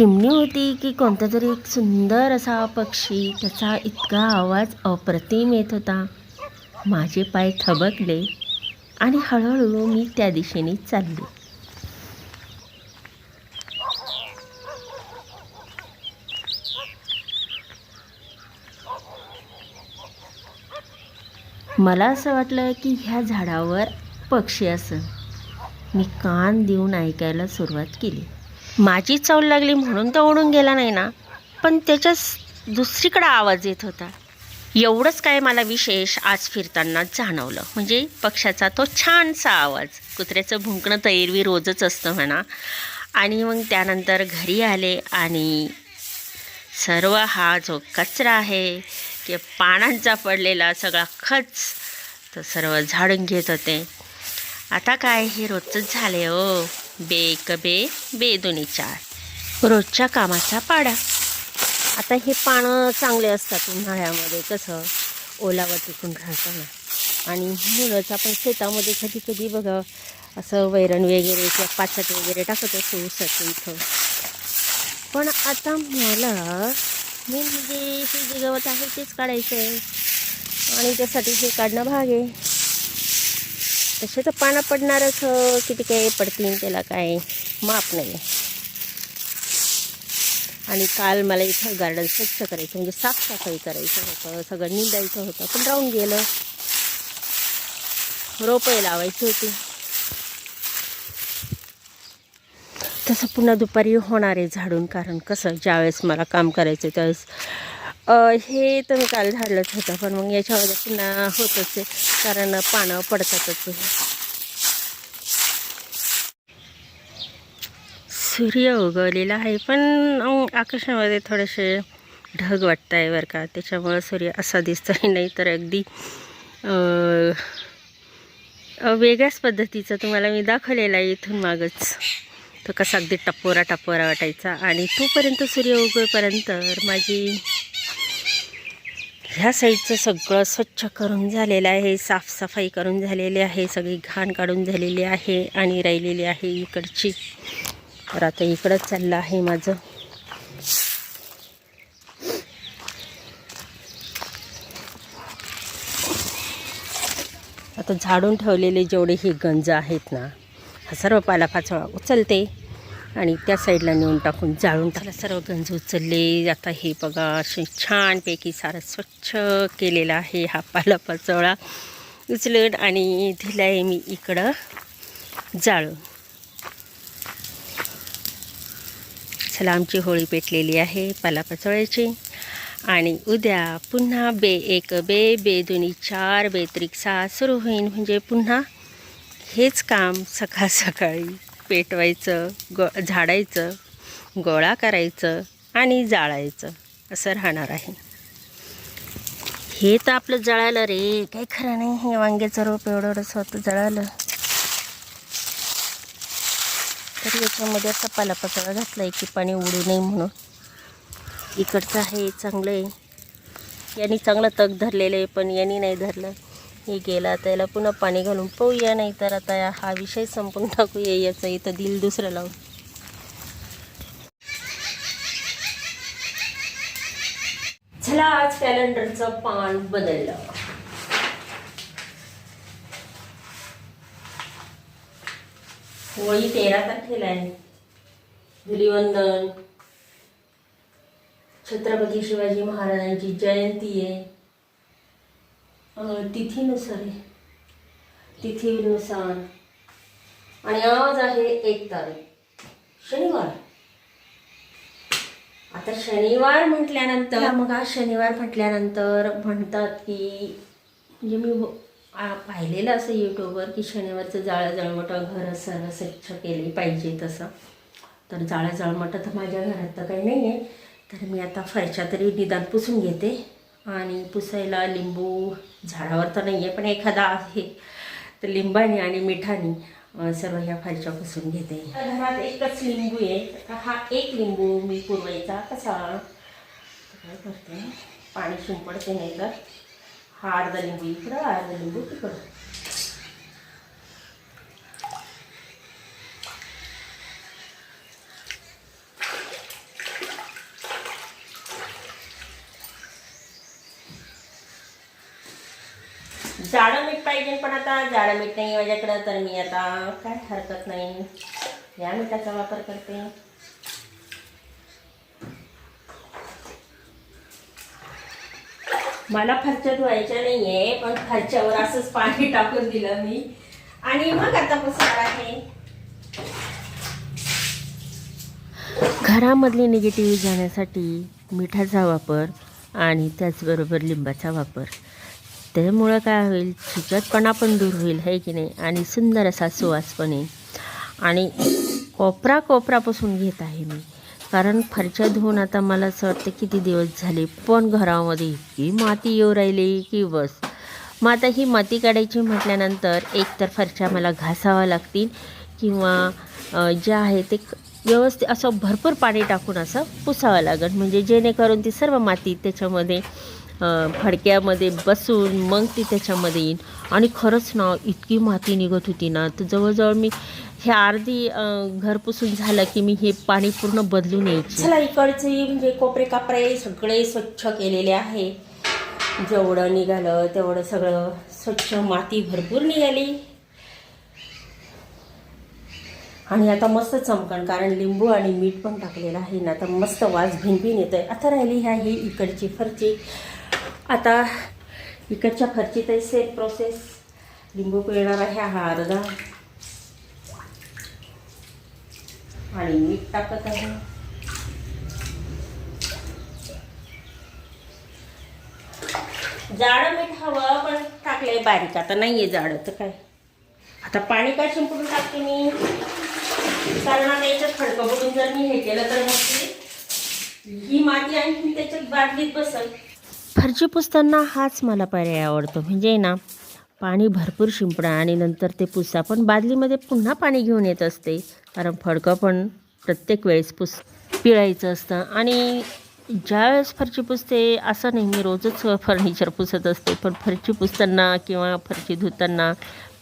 चिमणी होती की कोणता तरी एक सुंदर असा पक्षी त्याचा इतका आवाज अप्रतिम येत होता. माझे पाय थबकले आणि हळूहळू मी त्या दिशेने चालले. मला असं वाटलं की ह्या झाडावर पक्षी असं मी कान देऊन ऐकायला सुरुवात केली. माझी चव लागली म्हणून तर ओढून गेला नाही ना. पण त्याच्या दुसरीकडं आवाज येत होता. एवढंच काय मला विशेष आज फिरताना जाणवलं. म्हणजे पक्षाचा तो छानसा आवाज. कुत्र्याचं भुंकणं तर एरवी रोजच असतं म्हणा. आणि मग त्यानंतर घरी आले आणि सर्व हा जो कचरा आहे की पानांचा पडलेला सगळा खच तो सर्व झाडून घेत होते. आता काय हे रोजचंच झाले हो. बे एक बे बे दोन्ही चार रोजच्या कामाचा पाडा. आता हे पानं चांगले असतात उन्हाळ्यामध्ये कसं? ओलावर टिकून राहतं ना. आणि म्हणूनच आपण शेतामध्ये कधी कधी बघा असं वैरण वगैरे किंवा पाचट वगैरे टाकत असतो ऊसाचं इथं. पण आता मला मेन म्हणजे हे जे गवत आहे तेच काढायचं आहे आणि त्यासाठी हे काढणं भाग आहे. तसे तर पानं पडणारच हो? किती काय पडतील त्याला काय माप नाही आणि काल मला इथं गार्डन स्वच्छ करायचं म्हणजे साफसफाई करायचं होतं सगळं निंदायचं होतं पण राहून गेलं. रोपं लावायची होती. तसं पुन्हा दुपारी होणार आहे झाडून कारण कसं ज्यावेळेस मला काम करायचं त्यावेळेस हे तर मी काल झाडलंच होतं पण मग याच्यामध्ये पुन्हा होतच आहे कारण पानं पडतातच सूर्य उगवलेला आहे पण आकाशामध्ये थोडेसे ढग वाटत आहे बरं का त्याच्यामुळं सूर्य असा दिसतोय नाही तर अगदी वेगळ्याच पद्धतीचं तुम्हाला मी दाखवलेला आहे इथून मागच. तो कसा अगदी टपोरा टपोरा वाटायचा आणि तोपर्यंत सूर्य उगवेपर्यंत माझी ह्या साईडचं सगळं स्वच्छ करून झालेलं आहे साफसफाई करून झालेली आहे सगळी घाण काढून झालेली आहे आणि राहिलेली आहे इकडची. तर आता इकडंच चाललं आहे माझं. आता झाडून ठेवलेले जेवढे हे गंज आहेत ना हा सर्व पालापाचोळा उचलते. आणि त्या साईडला नेऊन टाकून जाळून त्याला सर्व गंज उचलले. आता हे बघा असे छानपैकी सारं स्वच्छ केलेला आहे हा पालापाचोळा उचलून आणि दिला आहे मी इकडं जाळून. चला आमची होळी पेटलेली आहे पालापाचोळ्याची आणि उद्या पुन्हा बे एक बे बे दोन्ही चार बे त्रिक सहा सुरू होईल म्हणजे पुन्हा हेच काम सकाळ सकाळी. पेटवायचं ग झाडायचं गोळा करायचं आणि जाळायचं. असं राहणार आहे. हे तर आपलं जळालं रे. काही खरं नाही. हे वांग्याचं रोप एवढं होतं जळालं. तर याच्यामध्ये असा पालापाचोळा घातला आहे की पाणी उडू नये म्हणून. इकडचं आहे चांगलं आहे. यांनी चांगलं तग धरलेलं आहे पण यांनी नाही धरलं. हे गेला त्याला पुन्हा पाणी घालून पोहूया नाही तर आता हा विषय संपून टाकूया याचं इथं दिल दुसरं लावून. चला आज कॅलेंडरचं पान बदललं. होळी तेरा तारखेला आहे. धुलिवंदन. छत्रपती शिवाजी महाराजांची जयंती आहे. तिथीनुसार आहे तिथीनुसार आणि आज आहे एक तारीख. शनिवार. आता शनिवार म्हटल्यानंतर मग आज शनिवार म्हटल्यानंतर म्हणतात की म्हणजे मी हो- आ- पाहिलेलं असं यूट्यूबवर की शनिवारचं जाळं जळमटं घर सर स्वच्छ केली पाहिजे तसं. तर जाळं जळमटं तर माझ्या घरात तर काही नाही आहे तर मी आता फरशा तरी निदान पुसून घेते. आणि पुसायला लिंबू झाडावर तर नाही आहे पण एखादा आहे. तर लिंबाने आणि मिठाने सर्व ह्या फरच्या पुसून घेते. घरात एकच लिंबू आहे. हा एक लिंबू मी पुरवायचा. कसा? काय करते? पाणी शिंपडते नाही तर हा अर्धा लिंबू इकडं अर्धा लिंबू तिकडं. जाडं मीठ पाहिजे पण आता जाडं मीठ नाही माझ्याकडं तर मी आता काय हरकत नाही. या मिठाचा वापर करते. मला फरच्या धुवायच्या नाही आहे पण फरच्यावर असंच पाणी टाकून दिलं मी. आणि मग आता पुसणार आहे. घरामधली निगेटिव्ह जाण्यासाठी मिठाचा वापर आणि त्याचबरोबर लिंबाचा वापर. त्यामुळं काय होईल? चिकटपणा पण दूर होईल आहे की नाही? आणि सुंदर असा सुवास पण येईल. आणि कोपरा कोपरापासून घेत आहे मी. कारण फरच्या धुवून आता मला असं वाटतं किती दिवस झाले पण घरामध्ये इतकी माती येऊ राहिली की बस. मग आता ही माती काढायची म्हटल्यानंतर एक तर फरच्या मला घासाव्या लागतील किंवा जे आहे ते व्यवस्थित असं भरपूर पाणी टाकून असं पुसावं लागेल. म्हणजे जेणेकरून ती सर्व माती त्याच्यामध्ये फडक्यामध्ये बसून मग ती त्याच्यामध्ये येईन. आणि खरंच ना इतकी माती निघत होती ना तर जवळजवळ मी हे अर्धी घरपुसून घर पुसून झालं की मी हे पाणी पूर्ण बदलून यायची. चला इकडचे म्हणजे कोपरे कापरे सगळे स्वच्छ केलेले आहे. जेवढं निघालं तेवढं सगळं स्वच्छ माती भरपूर निघाली. आणि आता मस्त चमकण कारण लिंबू आणि मीठ पण टाकलेलं आहे ना आता मस्त वास भिनभिन येतो आहे आता राहिली ह्या ही इकडची फरची. आता इकडच्या फरची तर सेम प्रोसेस लिंबू पिळणार आहे हा अर्धा. आणि मीठ टाकत आहे. जाडं मीठ हवं पण टाकलंय बारीक. आता नाहीये जाडं तर काय? आता पाणी काय शिंपडून टाकते मी? कारण आता याच्यात खडकं बघून जर मी हे केलं तर मग ही माती आणखी त्याच्यात बादलीत बसल. फरची पुसताना हाच मला पर्याय आवडतो. म्हणजे ना पाणी भरपूर शिंपडा आणि नंतर ते पुसा. पण बादलीमध्ये पुन्हा पाणी घेऊन येत असते. कारण फडकं पण प्रत्येक वेळेस पुस पिळायचं असतं. आणि ज्यावेळेस फरची पुसते असं नाही मी रोजच फर्निचर पुसत असते. पण फरची पुसताना किंवा फरची धुताना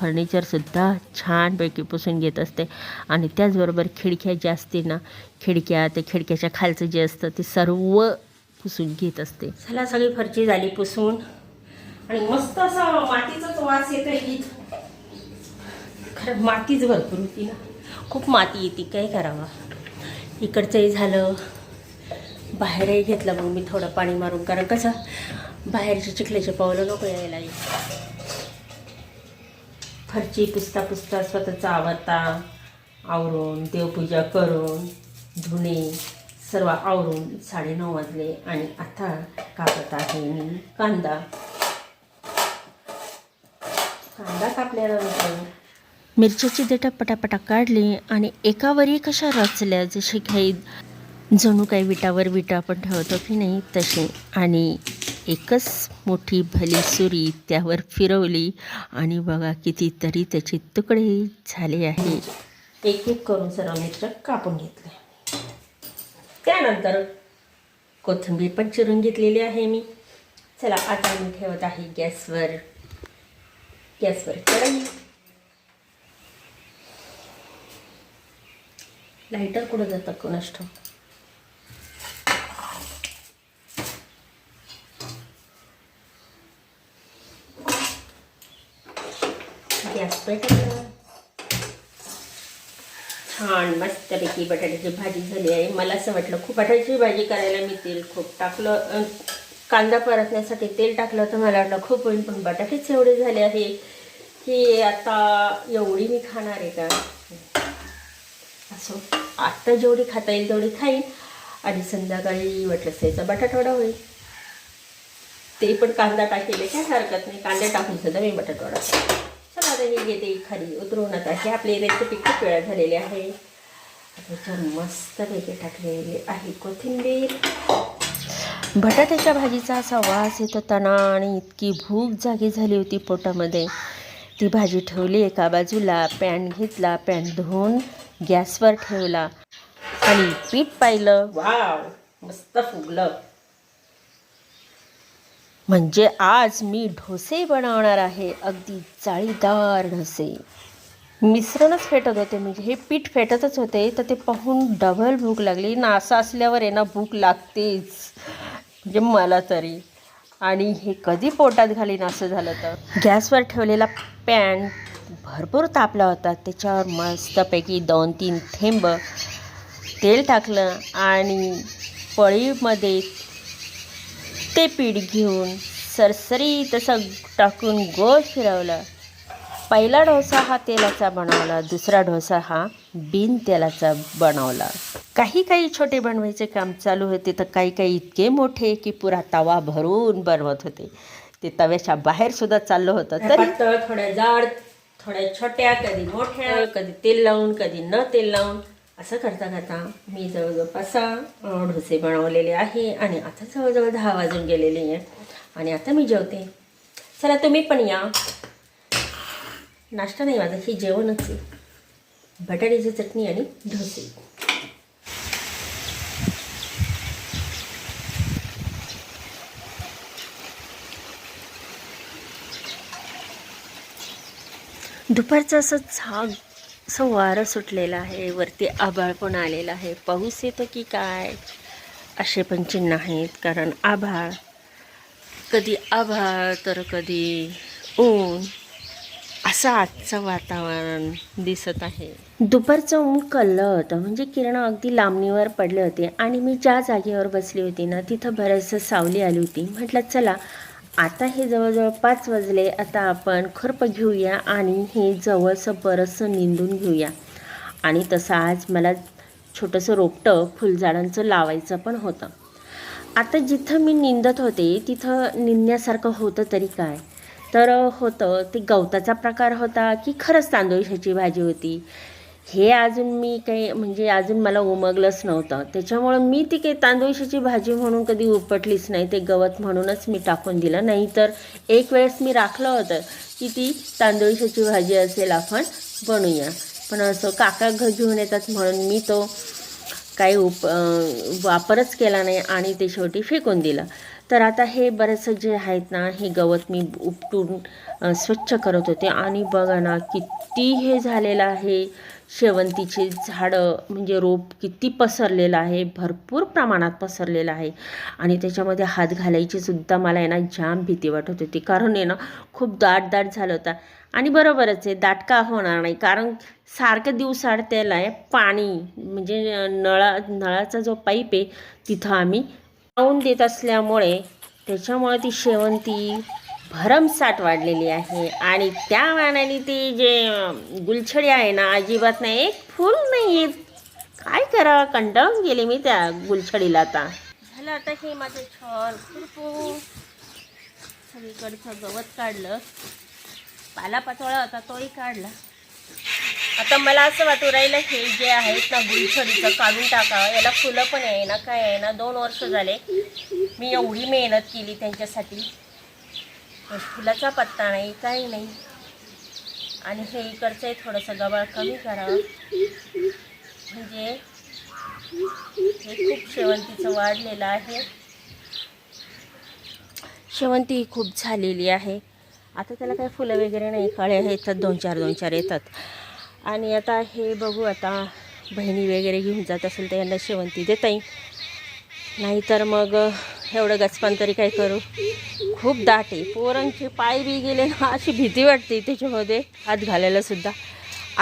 फर्निचरसुद्धा छानपैकी पुसून घेत असते. आणि त्याचबरोबर खिडक्या ज्या असतील ना खिडक्या ते खिडक्याच्या खालचं जे असतं ते सर्व पुसून घेत असते. झाला सगळी फरची झाली पुसून. आणि मस्त असा मातीचाच वास येतो इथं खरं मातीच भरपूर होती ना. खूप माती येते काय करावं? इकडचंही झालं. बाहेरही घेतलं मग मी थोडं पाणी मारून. कारण कसं बाहेरचे चिखल्याचे पावलं नको यायला. फरची पुसता पुसता स्वतःचा आवरता. आवरून देवपूजा करून धुणे सर्व आवरून साडेनऊ वाजले आणि आता कापत आहे मी कांदा. कांदा कापल्यानंतर मिरच्याची देठं पटापटा काढली आणि एकावरही कशा रचल्या जसे काही जणू काही विटावर विटा आपण ठेवतो की नाही तसे आणि एकच मोठी भली सुरी त्यावर फिरवली आणि बघा कितीतरी त्याचे तुकडे झाले आहे. एक एक करून सर्व मिरच्या कापून घेतल्या त्यानंतर कोथिंबीर पण चिरून घेतलेली आहे मी. चला आता मी ठेवत आहे गॅसवर. गॅसवर कढई. लाईटर कुठं जातं? कोणास गॅस पेटवला छान मस्तपैकी बटाट्याची भाजी झाली आहे. मला असं वाटलं खूप बटाट्याची भाजी करायला मी तेल खूप टाकलं. कांदा परतण्यासाठी तेल टाकलं तर मला वाटलं खूप होईल पण बटाटेच एवढे झाले आहे की आता एवढी मी खाणार आहे का? असं. आत्ता जेवढी खाता येईल तेवढी खाईन. आणि संध्याकाळी वाटलं त्याचा बटाटवडा होईल. ते पण कांदा टाकेल काय हरकत नाही. कांदे टाकून सुद्धा मी बटाटवडा चला आता हे घेते खाली उतरवून आता ही आपली रेसिपी खूप वेळा झालेली आहे. मस्त मस्तपैकी टाकलेली आहे कोथिंबीर. बटाट्याच्या भाजीचा असा वास येत होताना आणि इतकी भूक जागी झाली होती पोटामध्ये. ती भाजी ठेवली एका बाजूला पॅन घेतला पॅन धुवून गॅसवर ठेवला आणि पीठ पाहिलं. वाव मस्त फुगलं. म्हणजे आज मी ढोसे बनवणार आहे. अगदी जाळीदार ढोसे. मिश्रणच फेटत होते म्हणजे हे पीठ फेटतच होते. तर ते पाहून डबल भूक लागली. ना असं असल्यावर आहे ना भूक लागतेच. म्हणजे मला तरी. आणि हे कधी पोटात घालीन असं झालं तर. गॅसवर ठेवलेला पॅन भरपूर तापला होता. त्याच्यावर मस्तपैकी दोन तीन थेंब तेल टाकलं आणि पळीमध्ये ते पीठ घेऊन सरसरी तसं टाकून गोल फिरवलं. पहिला डोसा हा तेलाचा बनवला दुसरा डोसा हा बिन तेलाचा बनवला. काही काही छोटे बनवायचे काम चालू होते तर काही काही इतके मोठे की पुरा तवा भरून बनवत होते. ते तव्याच्या बाहेर सुद्धा चाललं होतं तरी थोड्या जाड थोड्या छोट्या कधी मोठ्या कधी तेल लावून कधी न तेल लावून. असं करता करता मी जवळजवळ पाच सहा डोसे बनवलेले आहे आणि आता जवळजवळ दहा वाजून गेलेले आहे आणि आता मी जेवते. चला तुम्ही पण या. नाश्ता नाही माझा हे जेवणच आहे. बटाट्याची चटणी आणि ढोसे. दुपारचं असं झाग असं वारं सुटलेलं आहे वरती आभाळ पण आलेलं आहे. पाऊस येतो की काय? असे पण चिन्ह आहेत कारण आभाळ कधी आभाळ तर कधी ऊन असं आजचं वातावरण दिसत आहे. दुपारचं ऊन कललं होतं म्हणजे किरण अगदी लांबणीवर पडले होते आणि मी ज्या जागेवर बसली होती ना तिथं बऱ्याचसं सावली आली होती. म्हटलं चला आता हे जवळजवळ पाच वाजले. आता आपण खर्प घेऊया आणि हे जवळचं बरंचसं निंदून घेऊया. आणि तसं आज मला छोटंसं रोपटं फुलझाडांचं लावायचं पण होतं. आता जिथं मी निंदत होते तिथं निंदण्यासारखं होतं तरी काय? तर होतं ते गवताचा प्रकार होता की खरंच तांदूळशाची भाजी होती. हे अजून मी काही म्हणजे अजून मला उमगलंच नव्हतं. त्याच्यामुळं मी ती काही तांदूळशाची भाजी म्हणून कधी उपटलीच नाही ते गवत म्हणूनच मी टाकून दिलं. नाही तर एक वेळेस मी राखलं होतं की ती तांदूळशाची भाजी असेल आपण बनवूया पण असं काका घर घेऊन येतात म्हणून मी तो काही उप वापरच केला नाही आणि ते शेवटी फेकून दिलं. तर आता हे बरेचसं जे आहेत ना हे गवत मी उपटून स्वच्छ करत होते. आणि बघा ना किती हे झालेलं आहे. शेवंतीचे झाडं म्हणजे रोप किती पसरलेलं आहे. भरपूर प्रमाणात पसरलेलं आहे. आणि त्याच्यामध्ये हात घालायची सुद्धा मला आहे ना जाम भीती वाटत होती. कारण आहे ना खूप दाट दाट झालं होतं. आणि बरोबरच आहे दाट का होणार नाही. कारण सारखं दिवसाड त्याला आहे पाणी म्हणजे नळा नळाचा जो पाईप आहे तिथं आम्ही लावून देत असल्यामुळे त्याच्यामुळे ती शेवंती भरमसाठ वाढलेली आहे. आणि त्या मानाने ती जे गुलछडी आहे ना अजिबात नाही एक फूल नाही येत काय करा कंटाळून गेले मी त्या गुलछडीला आता. झालं आता हे माझं छर खुरपून सगळीकडचं गवत काढलं. पालापाचोळा होता तोही काढला. आता मला असं वाटू राहिलं हे जे आहेत ना गुलछडीचं काढून टाकावं. याला फुलं पण आहे ना काय आहे ना दोन वर्ष झाले. मी एवढी मेहनत केली त्यांच्यासाठी. फुलाचा पत्ता नाही काही नाही. आणि हे इकडचं आहे थोडंसं गबाळ कमी करावं म्हणजे हे खूप शेवंतीचं वाढलेलं आहे. शेवंती ही खूप झालेली आहे. आता त्याला काही फुलं वगैरे नाही कळे येतात दोन चार दोन चार येतात. आणि आता हे बघू आता बहिणी वगैरे घेऊन जात असेल तर यांना शेवंती देता येईल नाहीतर मग एवढं गचपान तरी काय करू? खूप दाट आहे. पोरांचे पाय बी गेले ना अशी भीती वाटते त्याच्यामध्ये. हात घालायला सुद्धा.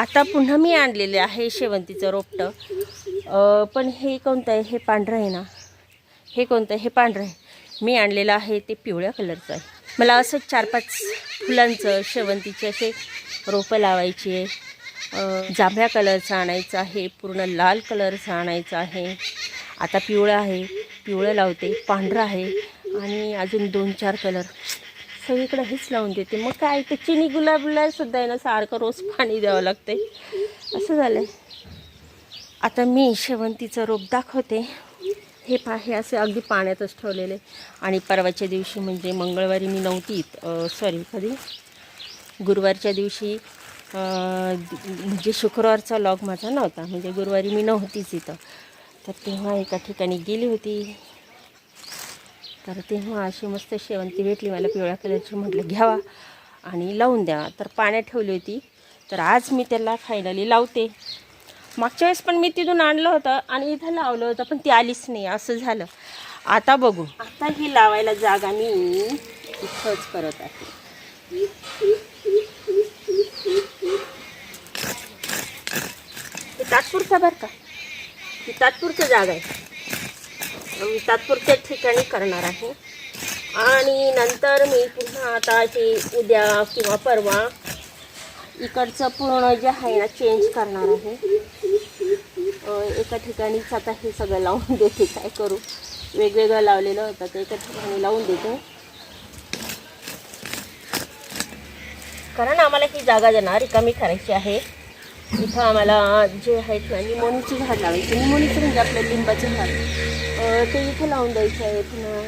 आता पुन्हा मी आणलेले आहे शेवंतीचं रोपटं. पण हे कोणतं आहे? हे पांढरं आहे ना. हे कोणतं आहे? हे पांढरं आहे. मी आणलेलं आहे ते पिवळ्या कलरचं आहे. मला असं चार पाच फुलांचं शेवंतीचे असे रोपं लावायची आहे. जांभळ्या कलरचं आणायचं आहे. पूर्ण लाल कलरचं आणायचं आहे. आता पिवळं आहे. पिवळं लावते पांढरं आहे आणि अजून दोन चार कलर सगळीकडे हेच लावून देते. मग काय ते चिनी गुलाबला सुद्धा आहे ना सारखं रोज पाणी द्यावं लागते असं झालं आहे आता मी शेवंतीचं रोप दाखवते. हे पा हे असे अगदी पाण्यातच ठेवलेले. आणि परवाच्या दिवशी म्हणजे मंगळवारी मी नव्हती सॉरी कधी? गुरुवारच्या दिवशी म्हणजे शुक्रवारचा लॉग माझा नव्हता. म्हणजे गुरुवारी मी नव्हतीच इथं. तर तेव्हा एका ठिकाणी गेली होती. तर तेव्हा अशी मस्त शेवंती भेटली मला पिवळ्या कलरची. म्हटलं घ्यावा आणि लावून द्यावा तर पाण्यात ठेवली होती. तर आज मी त्याला फायनली लावते. मागच्या वेळेस पण मी तिथून आणलं होतं आणि इथं लावलं होतं पण ती आलीच नाही. असं झालं. आता बघू. आता ही लावायला जागा मी इथंच करत आहे. तात्पुरता बरं का? ही तात्पुरचं जागा आहे. मी तात्पुरत्या ठिकाणी करणार आहे. आणि नंतर मी पुन्हा आता हे उद्या किंवा परवा इकडचं पूर्ण जे आहे ना चेंज करणार आहे. एका ठिकाणीच आता हे सगळं लावून देते. काय करू? वेगवेगळं लावलेलं होतं ते एका ठिकाणी लावून देते. कारण आम्हाला ही जागा जाणार रिकामी करायची आहे. इथं आम्हाला जे आहेत ना निमोनीची झाड लावायची. निमोनीचं म्हणजे आपलं लिंबाचं झाड ते इथं लावून द्यायचं आहे पुन्हा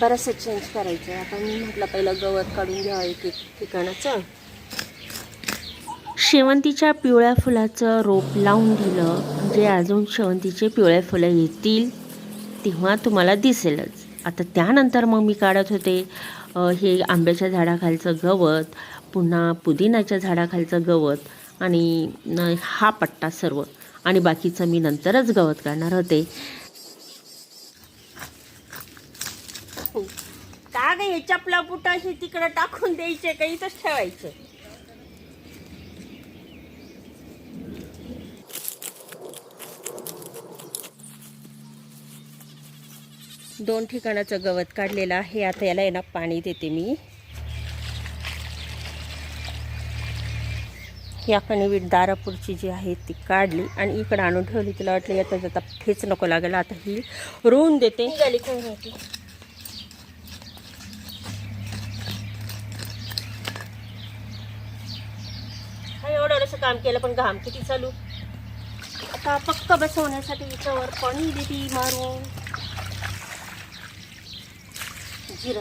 बरंचसं चेंज करायचं आहे आता मी म्हटलं पहिलं गवत काढून घ्यावं एक एक ठिकाणाचं. शेवंतीच्या पिवळ्या फुलाचं रोप लावून दिलं. म्हणजे अजून शेवंतीचे पिवळ्या फुलं येतील तेव्हा तुम्हाला दिसेलच. आता त्यानंतर मग मी काढत होते हे आंब्याच्या झाडाखालचं गवत पुन्हा पुदिनाच्या झाडाखालचं गवत. आणि हा पट्टा सर्व. आणि बाकीचं मी नंतरच गवत काढणार होते. हो. का ग हे चपला बुटाशी तिकडं टाकून द्यायचे का? इथंच ठेवायचे. दोन ठिकाणाचं गवत काढलेलं आहे. आता याला आहे ना पाणी देते मी. या कणवीट दारापूरची जी आहे ती काढली आणि इकडं आणून ठेवली. तिला वाटलं याचा आता ठेच नको लागेल आता ही रोवून देते. एवढं काम केलं पण घाम किती चालू? आता पक्क बसवण्यासाठी याच्यावर पाणी देते मारून.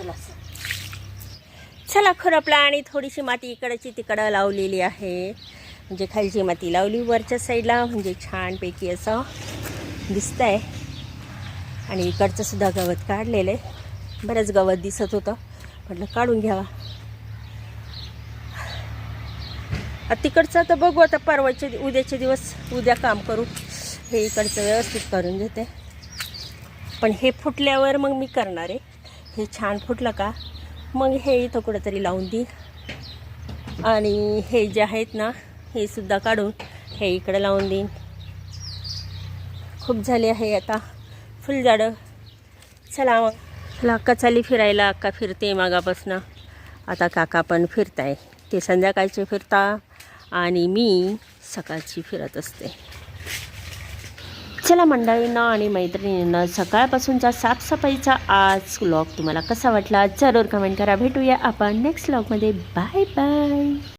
असं चला खुरपला आणि थोडीशी माती इकडची तिकडं लावलेली आहे. म्हणजे खालची माती लावली वरच्या साईडला म्हणजे छानपैकी असं दिसतंय. आणि इकडचं सुद्धा गवत काढलेलं आहे. बरंच गवत दिसत होतं. म्हटलं काढून घ्यावा. तिकडचं तर बघू आता परवाचे उद्याचे दिवस उद्या काम करू. हे इकडचं व्यवस्थित करून घेते. पण हे फुटल्यावर मग मी करणार आहे. हे छान फुटलं का? मग हे इथं कुठंतरी लावून देईन. आणि हे जे आहेत ना हे सुद्धा काढून हे इकडं लावून देईन. खूप झाले आहे आता. फुलझाडं चला मग. चला अक्का चाली फिरायला. अक्का फिरते मागापासनं. आता काका पण फिरताय. ते संध्याकाळचे फिरता आणि मी सकाळची फिरत असते. चला मंडळींना आणि मैत्रिणींना सकाळपासूनचा साफसफाईचा आज व्लॉग तुम्हाला कसा वाटला? जरूर कमेंट करा. भेटूया आपण नेक्स्ट व्लॉगमध्ये बाय बाय